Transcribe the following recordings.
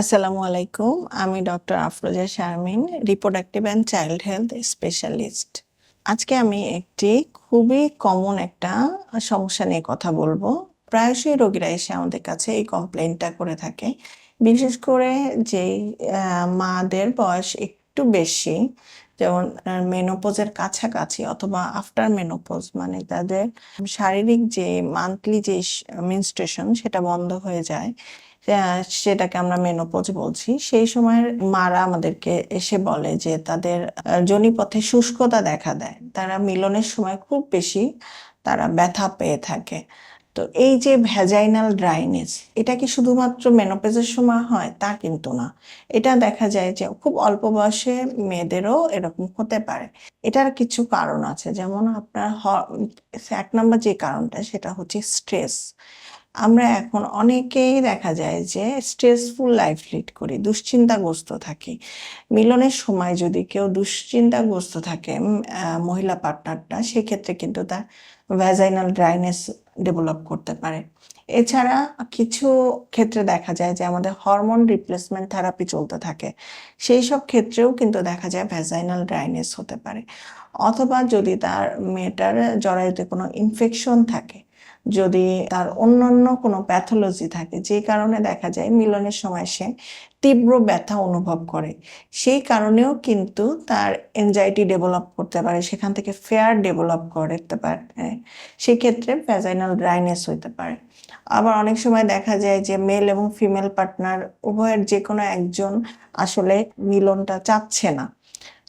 আসসালামু আলাইকুম। আমি doctor Afroza Sharmin reproductive and child health specialist. আজকে আমি একটি খুবই কমন একটা সমস্যা নিয়ে কথা বলব। প্রায়শই রোগীরা এসে আমাদের কাছে এই কমপ্লেনটা করে থাকে। বিশেষ করে আহ, মাদের বয়স একটু বেশি যেমন মেনোপোজের কাছাকাছি অথবা আফটার মেনোপোজ মানে তাদের শারীরিক যে মান্থলি যে মিনস্ট্রেশন সেটা বন্ধ হয়ে যায়। সেটাকে আমরা মেনোপজ বলছি। সেই সময়ের মারা আমাদেরকে এসে বলে যে তাদের আহ, যোনিপথে শুষ্কতা দেখা দেয়। তারা মিলনের সময় খুব বেশি তারা ব্যথা পেয়ে থাকে। তো এই যে ভ্যাজাইনাল ড্রাইনেস এটা কি শুধুমাত্র মেনোপেজের সময় হয়? তা কিন্তু না। এটা দেখা যায় যে খুব অল্প বয়সে মেয়েদেরও এরকম হতে পারে। এটার কিছু কারণ আছে। যেমন আপনার এক নম্বর যে কারণটা সেটা হচ্ছে স্ট্রেস আমরা এখন অনেকেই দেখা যায় যে স্ট্রেসফুল লাইফ লিড করি, দুশ্চিন্তাগ্রস্ত থাকি। মিলনের সময় যদি কেউ দুশ্চিন্তাগ্রস্ত থাকে মহিলা পার্টনারটা সেক্ষেত্রে কিন্তু তার ভ্যাজাইনাল ড্রাইনেস ডেভেলপ করতে পারে। এছাড়া কিছু ক্ষেত্রে দেখা যায় যে আমাদের হরমোন রিপ্লেসমেন্ট থেরাপি চলতে থাকে, সেই সব ক্ষেত্রেও কিন্তু দেখা যায় ভ্যাজাইনাল ড্রাইনেস হতে পারে। অথবা যদি তার মেয়েটার জরায়ুতে কোনো ইনফেকশন থাকে যদি তার অন্যান্য কোনো প্যাথোলজি থাকে, যে কারণে দেখা যায় মিলনের সময় সে তীব্র ব্যথা অনুভব করে, সেই কারণেও কিন্তু তার এনজাইটি ডেভেলপ করতে পারে, সেখান থেকে ফেয়ার ডেভেলপ করতে পারে সেক্ষেত্রে ভ্যাজাইনাল ড্রাইনেস হইতে পারে। আবার অনেক সময় দেখা যায় যে মেল এবং ফিমেল পার্টনার উভয়ের যে কোনো একজন আসলে মিলনটা চাচ্ছে না।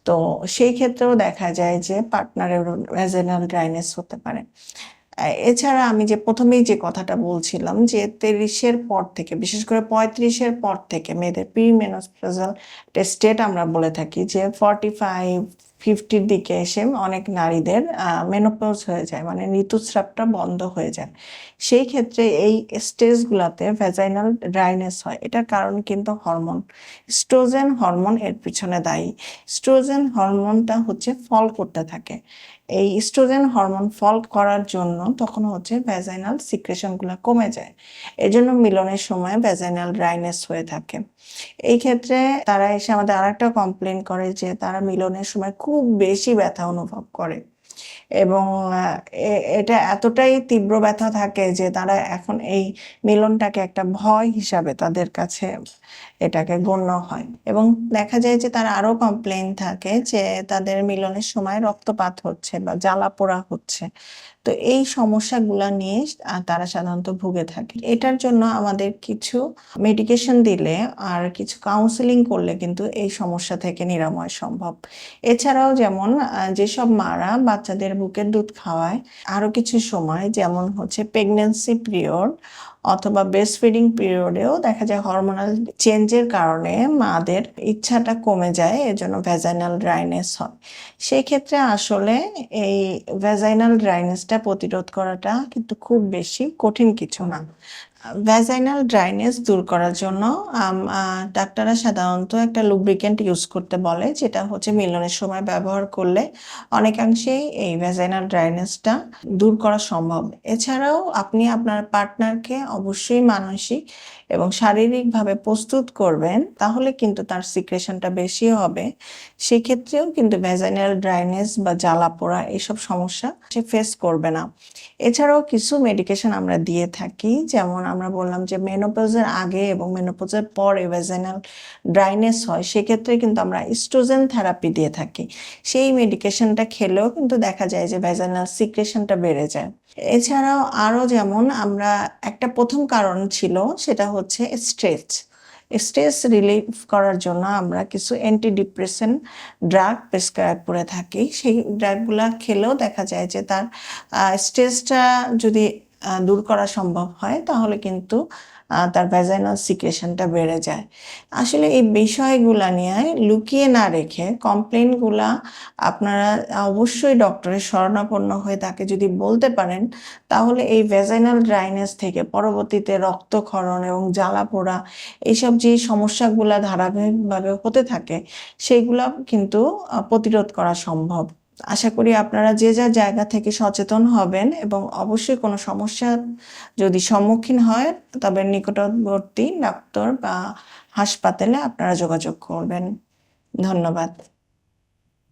তো সেই ক্ষেত্রেও দেখা যায় যে পার্টনারের ভ্যাজাইনাল ড্রাইনেস হতে পারে। এছাড়া আমি যে প্রথমেই যে কথাটা বলছিলাম যে তিরিশের পর থেকে, বিশেষ করে পঁয়ত্রিশের পর থেকে মেয়েদের প্রি মেনোপজাল স্টেট আমরা বলে থাকি যে ফর্টি ফাইভ ফিফটির দিকে এসে অনেক নারীদের মেনোপজ হয়ে যায় মানে ঋতুস্রাবটা বন্ধ হয়ে যায়। সেই ক্ষেত্রে এই স্টেজগুলোতে ভ্যাজাইনাল ড্রাইনেস হয়। এটার কারণ কিন্তু হরমোন স্ট্রোজেন হরমোন এর পিছনে দায়ী। স্ট্রোজেন হরমোনটা হচ্ছে ফল করতে থাকে। এই ইস্ট্রোজেন হরমোন ফল করার জন্য তখন হচ্ছে ভ্যাজাইনাল সিক্রেশনগুলো কমে যায়। এজন্য মিলনের সময় ভ্যাজাইনাল ড্রাইনেস হয়ে থাকে। এই ক্ষেত্রে তারা এসে আমাদের আরেকটা কমপ্লেন করে যে তারা মিলনের সময় খুব বেশি ব্যথা অনুভব করে। এবং এটা এতটাই তীব্র ব্যথা থাকে যে তারা এখন এই মিলনটাকে একটা ভয় হিসাবে তাদের কাছে এটাকে গণ্য হয়। এবং দেখা যায় যে তার আরও কমপ্লেন থাকে যে তাদের মিলনের সময় রক্তপাত হচ্ছে বা জ্বালা পোড়া হচ্ছে। তো এই সমস্যাগুলা নিয়ে তারা সাধারণত ভুগে থাকে। এটার জন্য আমাদের কিছু মেডিকেশন দিলে আর কিছু কাউন্সিলিং করলে কিন্তু এই সমস্যা থেকে নিরাময় সম্ভব। এছাড়াও যেমন যেসব মারা বাচ্চাদের বুকের দুধ খাওয়ায়। আরও কিছু সময় যেমন হচ্ছে প্রেগনেন্সি পিরিয়ড অথবা বেস্ট ফিডিং পিরিয়ডেও দেখা যায় হরমোনাল চেঞ্জের কারণে মাদের ইচ্ছাটা কমে যায়, এজন্য ভ্যাজাইনাল ড্রাইনেস হয়। সেই ক্ষেত্রে আসলে এই ভ্যাজাইনাল ড্রাইনেসটা প্রতিরোধ করাটা কিন্তু খুব বেশি কঠিন কিছু না। ভ্যাজাইনাল ড্রাইনেস দূর করার জন্য ডাক্তাররা সাধারণত একটা লুব্রিকেন্ট ইউজ করতে বলে, যেটা হচ্ছে মিলনের সময় ব্যবহার করলে অনেকাংশেই এই ভ্যাজাইনাল ড্রাইনেসটা দূর করা সম্ভব। এছাড়াও আপনি আপনার পার্টনারকে অবশ্যই মানসিক এবং শারীরিকভাবে প্রস্তুত করবেন, তাহলে কিন্তু তার সিক্রেশনটা বেশি হবে। সেক্ষেত্রেও কিন্তু ভ্যাজাইনাল ড্রাইনেস বা জ্বালা পোড়া এইসব সমস্যা সে ফেস করবে না। এছাড়াও কিছু মেডিকেশন আমরা দিয়ে থাকি, যেমন আমরা বললাম যে মেনোপোজের আগে এবং মেনোপোজের পরে ভ্যাজাইনাল ড্রাইনেস হয়, সেক্ষেত্রে কিন্তু আমরা ইস্ট্রোজেন থেরাপি দিয়ে থাকি। সেই মেডিকেশনটা খেলেও কিন্তু দেখা যায় যে ভ্যাজাইনাল সিক্রেশনটা বেড়ে যায়। এছাড়াও আরও যেমন আমরা একটা প্রথম কারণ ছিল সেটা হচ্ছে স্ট্রেস স্ট্রেস রিলিফ করার জন্য আমরা কিছু অ্যান্টি ডিপ্রেশন ড্রাগ প্রেসক্রাইব করে থাকি। সেই ড্রাগগুলা খেলেও দেখা যায় যে তার স্ট্রেসটা যদি দূর করা সম্ভব হয়, তাহলে কিন্তু তার ভ্যাজাইনাল সিক্রেশনটা বেড়ে যায়। আসলে এই বিষয়গুলা নিয়ে লুকিয়ে না রেখে কমপ্লেনগুলা আপনারা অবশ্যই ডক্টরের শরণাপন্ন হয়ে তাকে যদি বলতে পারেন, তাহলে এই ভ্যাজাইনাল ড্রাইনেস থেকে পরবর্তীতে রক্তক্ষরণ এবং জ্বালা পোড়া এইসব যে সমস্যাগুলা ধারাবাহিকভাবে হতে থাকে সেইগুলা কিন্তু প্রতিরোধ করা সম্ভব। আশা করি আপনারা যে যা জায়গা থেকে সচেতন হবেন এবং অবশ্যই কোনো সমস্যা যদি সম্মুখীন হয়, তবে নিকটবর্তী ডাক্তার বা হাসপাতালে আপনারা যোগাযোগ করবেন। ধন্যবাদ।